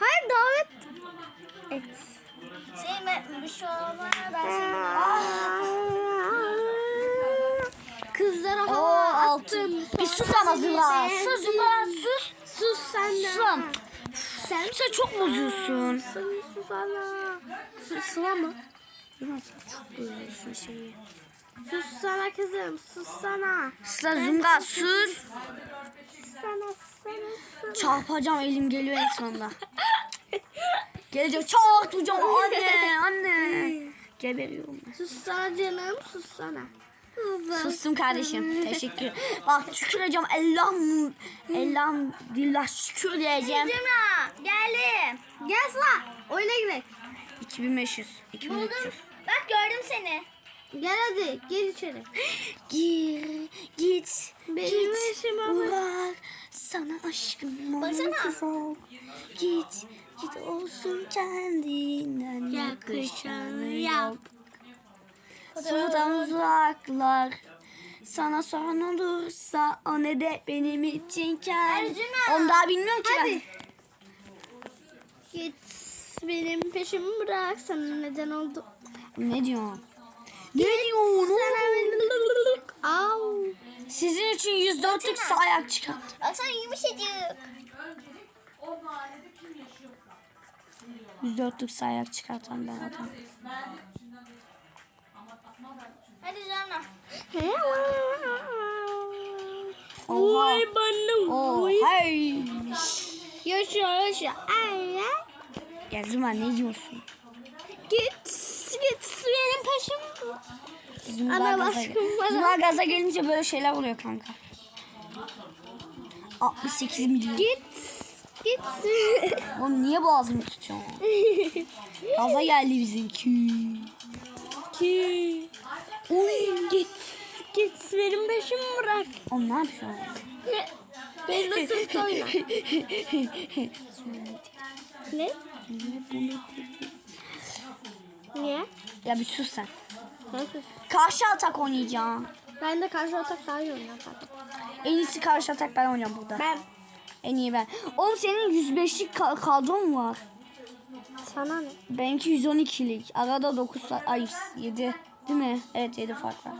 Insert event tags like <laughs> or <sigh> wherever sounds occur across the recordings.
Hayır davet et. Şey ben bir şey olmaz. Kızlara hava attım. Bir sus ama beğendim. Sus Zümra sus. Sus sen de. Susam. Sen Sen çok bozuyorsun. sus. Sus sıla mı? Sen çok bozuyorsun şeyi. Sus sana kızım. Sus sana. Sıla Zümra sus. Sana sana sana. Çarpacağım elim geliyor en sonunda. <laughs> Gelecek çarpacağım anne anne. Geberiyorum ben. Sus sana canım. Sus sana. Sustum kardeşim. Teşekkür. Bak tüküreceğim. Elham, elhamdülillah şükür diyeceğim. Cemra geldim. Gel Sıla. Oyuna gidelim. 2500, 2300. Bak gördüm seni. Gel hadi gel içeri. <gasps> Gir, git, Benim git. işim ama. Uğrar, sana aşkım Baksana. ol. Git, git olsun kendinden Yakışanı yap. Sudan uzaklar. Sana sorun olursa o ne de benim için kar. Ercüment. Onu daha bilmiyorum ki ben. Hadi. Git benim peşimi bırak sana neden oldu? Ne diyorsun? Ne diyorsun? Au. Sizin için 104'lük sağ ayak çıkarttım. Baksana yumuşacık. 104'lük sağ ayak çıkartan ben adam. Hadi Cemra. Oha. bana. Oh, hey. Yaşa yaşa. Ay, ay. Ya Zuma ne diyorsun? Git peşimi. Zuma Ana gaza. Zuma gaza gelince böyle şeyler oluyor kanka. 68 milyon. Git. Git. Oğlum niye boğazımı tutuyorsun? <laughs> Gaza geldi bizimki. Ki. Uy, git. Git benim peşimi bırak. Oğlum ne yapıyorsun? Beni nasıl oyna? ne? <laughs> Niye? ya bir sus sen. Nasıl? Karşı atak oynayacağım. Ben de karşı atak daha iyi oynuyorum zaten. En iyisi karşı atak ben oynayacağım burada. Ben. En iyi ben. Oğlum senin 105'lik ka- kadron var. Sana ne? Benimki 112'lik. Arada 9 sa- ay 7 değil mi? Evet 7 fark var.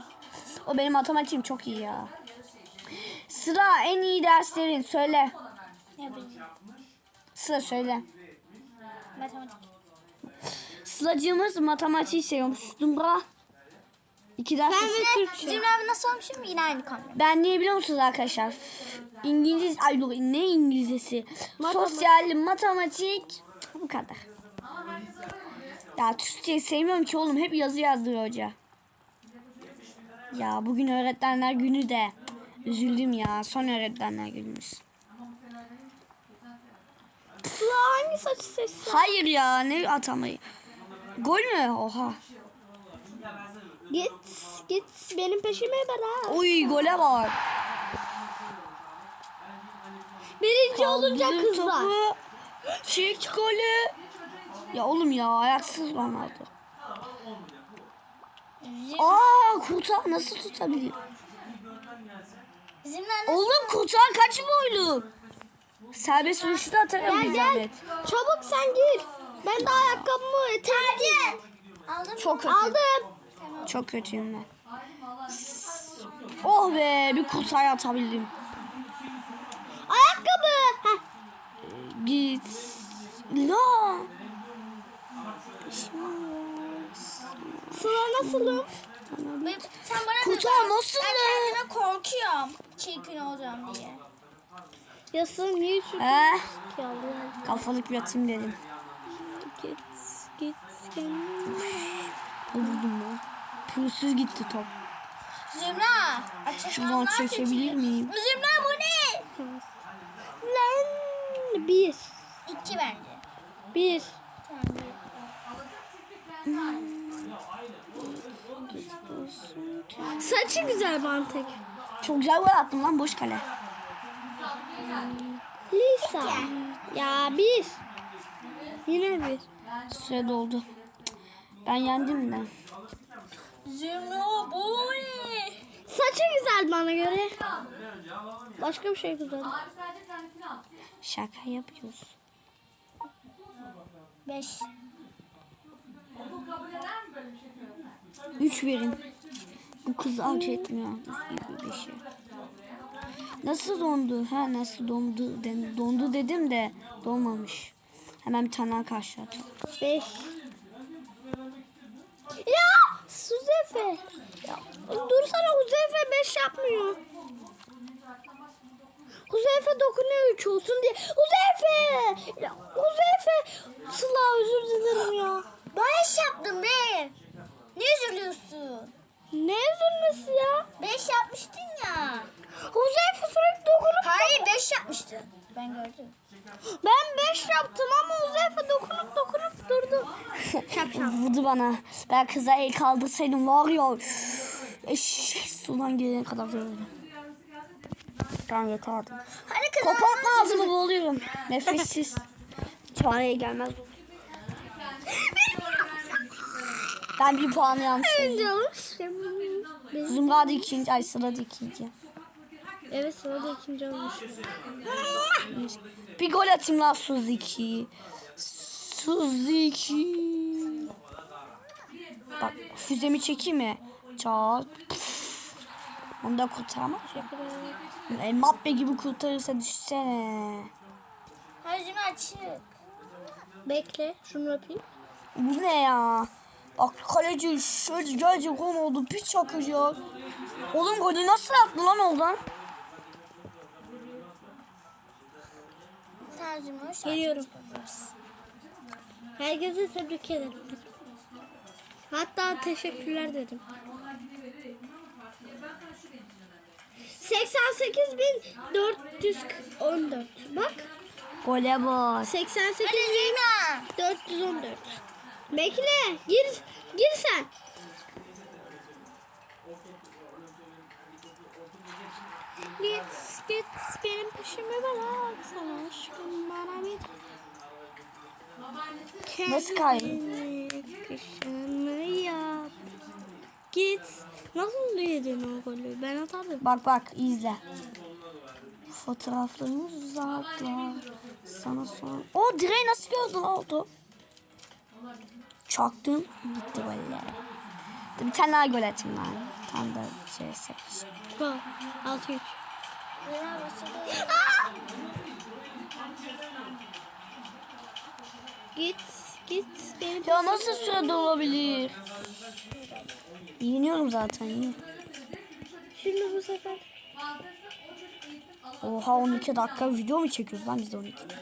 O benim matematiğim çok iyi ya. Sıra en iyi derslerin söyle. Ne bileyim. Sıra söyle. Matematik. Sılacığımız matematiği seviyormuş. Zumra. İki ders. Ben ve Türkçe. Bizim abi nasıl olmuşum yine aynı konu. Ben niye biliyor musunuz arkadaşlar? F- İngiliz, ay dur, ne İngilizcesi? Matematik. Sosyal, matematik, bu kadar. Ya Türkçeyi sevmiyorum ki oğlum. Hep yazı yazdırıyor hoca. Ya bugün öğretmenler günü de. Üzüldüm ya. Son öğretmenler günümüz. Sıla hangi saçı seçsin? Hayır ya ne atamayı. Gol mü? Oha. Git. Git benim peşime bırak. Oy gole bak. Birinci olunca kızlar. topu. Çek golü. Ya oğlum ya ayaksız Ronaldo. Aa kurtar nasıl tutabilir? Bizimle Oğlum kurtar kaç boylu? Serbest vuruşu da atarım bir zahmet. Çabuk sen gir. Ben de ayakkabımı eteğimi Aldım. Çok kötü. Aldım. Çok kötüyüm ben. Oh be bir kurtar atabildim. Ayakkabı. Heh. Git. La. Sıla nasılım? Sen bana Kurtar nasıl ben be? kendime korkuyorum. Çirkin olacağım diye. Yasın niye ki alıyor? Kafalık bir atayım dedim. Git. Git. Ne vurdum lan? Pulsuz gitti top. Zümra. Şuradan çekebilir miyim? Zümra bu ne? Lan bir. İki bence. Bir. Tamam bir. Saçı güzel bantek. Çok güzel gol attım lan boş kale. Lisa. Ya bir. Yine bir. Süre doldu. Ben yendim de. Ne? Saçı güzel bana göre. Başka bir şey güzel. Şaka yapıyoruz. Beş. 3 verin. Bu kız hak etmiyor. Gibi bir şey. Nasıl dondu? Ha nasıl dondu? Dondu dedim de donmamış. Hemen bir tane daha karşılatalım. Beş. Ya Suzefe. Ya, dursana Huzeyfe beş yapmıyor. Huzeyfe dokunuyor üç olsun diye. Huzeyfe. Ya, Huzeyfe. Sıla özür dilerim ya. Beş yaptım be. Ne üzülüyorsun? Ne üzülmesi ya? Beş yapmıştın ya. Huzeyfe sürekli dokunup Yapmıştın. Ben gördüm. Ben beş yaptım ama Huzeyfe dokunup dokunup durdu. <laughs> Vurdu bana. Ben kıza el kaldırsaydım var ya. Eşek sudan gelene kadar dövdüm. Ben yeterdim. Hadi kız. Kapatma ağzımı boğuluyorum. Nefessiz. Çareye gelmez. Ben bir puan yanlış. Önce alır. Zümra da ikinci. Ay Sıla da ikinci. Evet sonra da ikinci olmuş. Bir gol atayım lan Suzuki. Suzuki. Bak füzemi çekeyim mi? Çat. Onu da kurtaramaz ya. Mbappe gibi kurtarırsa düşsene. Hacım açık. Bekle şunu yapayım. Bu ne ya? Bak kaleci şöyle gelecek oldu. Bir çakacak. Oğlum golü nasıl attı lan oradan? Hoş Geliyorum. Herkese tebrik ederim. Hatta teşekkürler dedim. 88.414 Bak Gole bak. 88.414 Bekle gir gir sen Git git benim peşime bırak sana aşkım bana bir Nasıl kay- Kendine yakışanı yap Git Nasıl yedin o golü ben atadım Bak bak izle. Fotoğraflarımız uzaklar. Sana son. O direği nasıl gördün oldu? Çaktım gitti böyle. Bir tane daha gol atayım ben. Tam da şey seç. Gol 6-3 Git git benim Ya nasıl sürede olabilir? Yeniyorum zaten. Şimdi bu sefer Oha 12 dakika video mu çekiyoruz lan biz de 12 dakika?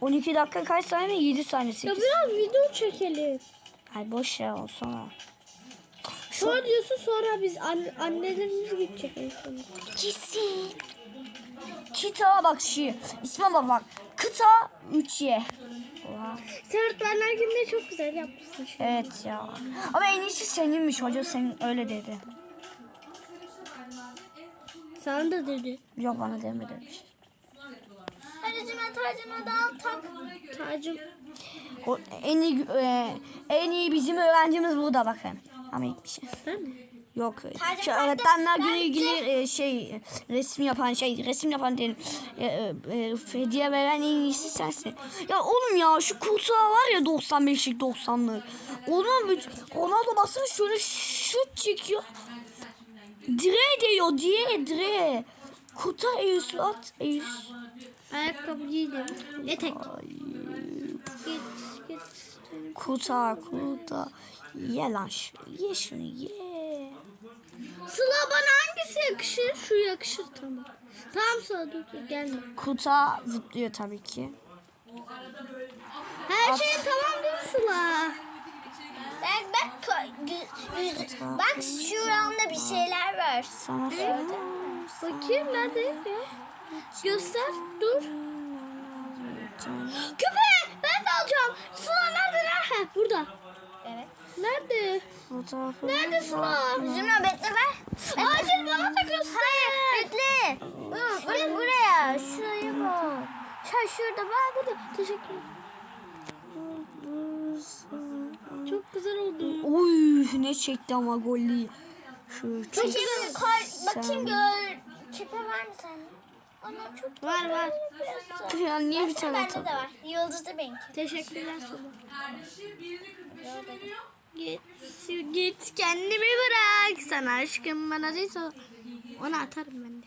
12 dakika kaç saniye? 7 saniye Ya 8. biraz video çekelim. Ay boş ya o sonra. Diyorsun sonra biz an annelerimiz gidecek. Kesin. Kita bak şu. İsme bak bak. Kıta 3Y. Oha. Sen öğretmenler gününde çok güzel yapmışsın. şimdi. Evet ya. Ama en iyisi seninmiş. Hoca senin öyle dedi. Sana da dedi. Yok bana demedi. bir şey. Tacımı da al tak. Tacım O en iyi e, en iyi bizim öğrencimiz burada bakın. Ama hiçbir şey. Yok. Şu de- öğretmenler günü ilgili e, şey resim yapan şey resim yapan değil. E, e, e, hediye veren en iyisi sensin. Ya oğlum ya şu kurtağı var ya 95'lik 90'lık. Ona bir Ronaldo baksana şöyle şut çekiyor. Direğe değiyor direğe direğe. Kuta Eyüs at Eyüs. Ayakkabı giydim. Etek. Git git. Kuta kuta. Ye lan şunu ye şunu ye. Sıla bana hangisi yakışır? Şu yakışır tamam. Tamam Sıla dur dur gelme. Kuta zıplıyor tabii ki. Her şey tamam değil mi Sıla? Bak bak ko- gü- yüz- bak şuramda bir şeyler var. Sana söyle. Bakayım nerede? Göster dur. Köpeği alacağım. Sıla nerede? Nerede? Burada. Evet. Nerede? Fotoğrafı. Nerede Sıla? Zümra bekle ver. Acil bana da göster. Hayır bekle. Bak buraya. Şuraya bak. Ha şurada bak burada. Teşekkür ederim. Çok güzel oldu. Oy ne çekti ama golli. Şu Bakayım, koy, bakayım gör. Küpe var mı sende? Çok Var var. Ya niye bir tane Bende de var. Yıldızlı benimki. Teşekkürler sana. Git, git kendimi bırak. Sana aşkım bana değil Onu atarım ben de.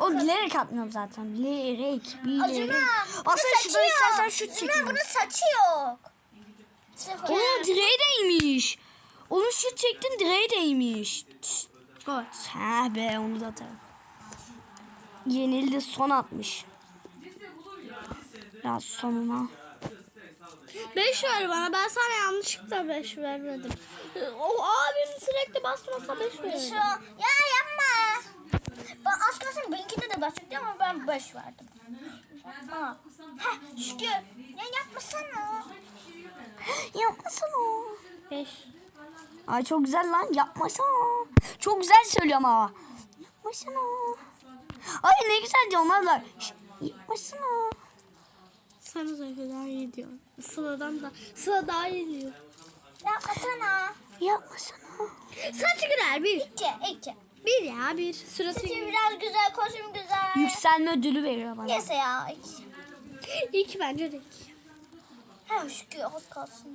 O bilerek atmıyorum zaten. Bilerek. Bilerek. Acuna. Aslında şurada istersen şut Acuna çekelim. bunun saçı yok. Onun direğe değmiş. Onun şut çektin direğe değmiş. Gol. Ha be onu da atarım. Yenildi son atmış. Ya sonuna. 5 ver bana. Ben sana yanlışlıkla 5 vermedim. O abim sürekli basmasa 5 Şu, verir. ya yapma. Ben az kalsın benimkinde de basacaktım ama ben 5 verdim. Aa. Heh, şükür. Ya yapmasana. Yapmasana. 5. Ay çok güzel lan yapmasana. Çok güzel söylüyorum ama. Yapmasana. Ay ne güzel diyorlar. Şş, Yapmasana. Sana zaten daha iyi diyor. Sıla'dan da. Sıla daha iyi diyor. Yapmasana. Yapmasana. Saç güler bir. İki, iki. Bir ya bir. Sırası Saçı biraz güzel, koşum güzel. Yükselme ödülü veriyor bana. Neyse ya. iki. İki bence de iki. Ha şükür az kalsın.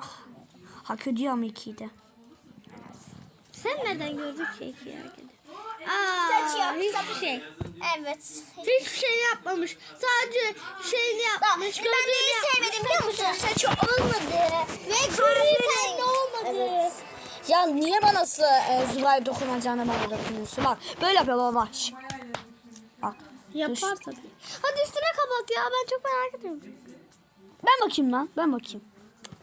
Hak ediyor ama ikiyi de. Sen nereden gördün ki iki ya gidi? Aa, Saç yok, hiçbir şey. Evet. Hiçbir şey yapmamış. Sadece şeyini yapmış. ben gözünü neyi yapmış. sevmedim biliyor musun? Saçı olmadı. Ve gri tenli olmadı. Evet. Ya niye bana nasıl e, Zuray dokunacağına bana dokunuyorsun? Bak böyle yapıyor baba bak. Şş. Bak. Yapar tabii. Hadi üstüne kapat ya. Ben çok merak ediyorum. Ben bakayım lan. Ben bakayım.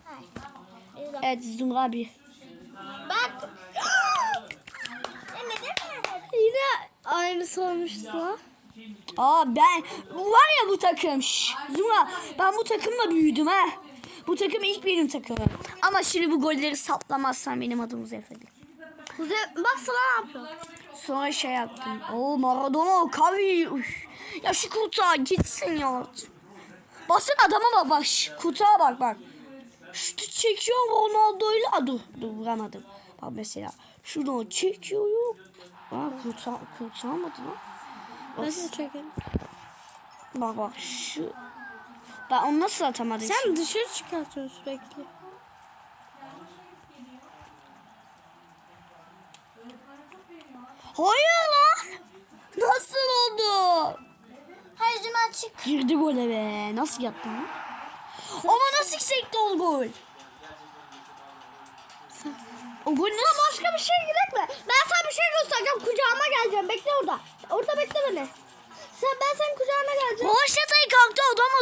Hayır. Evet Zumra bir. Bak. Demedin mi? Yine aynısı olmuştu. Aa ben var ya bu takım. Şş, Zumra ben bu takımla büyüdüm ha. Bu takım ilk benim takımım. Ama şimdi bu golleri saplamazsan benim adım Zefeli. Kuzey bak Sıla ne yapıyor? Sonra şey yaptım. Oo Maradona, Kavi. Ya şu kurtağa gitsin ya. Basın adama bak bak. Kurtağa bak bak. Şutu çekiyor Ronaldo'yla. Dur dur vuramadım. Bak mesela şuradan çekiyor. Bak kurtağı, kurtağamadı lan. Bak, de çekelim. bak bak şu. Ben onu nasıl atamadım? Sen dışarı çıkartıyorsun sürekli. Hayır lan. Nasıl oldu? Zümer çık. Girdi gole be. Nasıl yaptın? Ama nasıl sekti o gol? O gol nasıl? başka bir şey girek mi? Ben sana bir şey göstereceğim. Kucağıma geleceğim. Bekle orada. Orada bekle beni. Sen ben senin kucağına geleceğim. Roşata'yı kalktı adama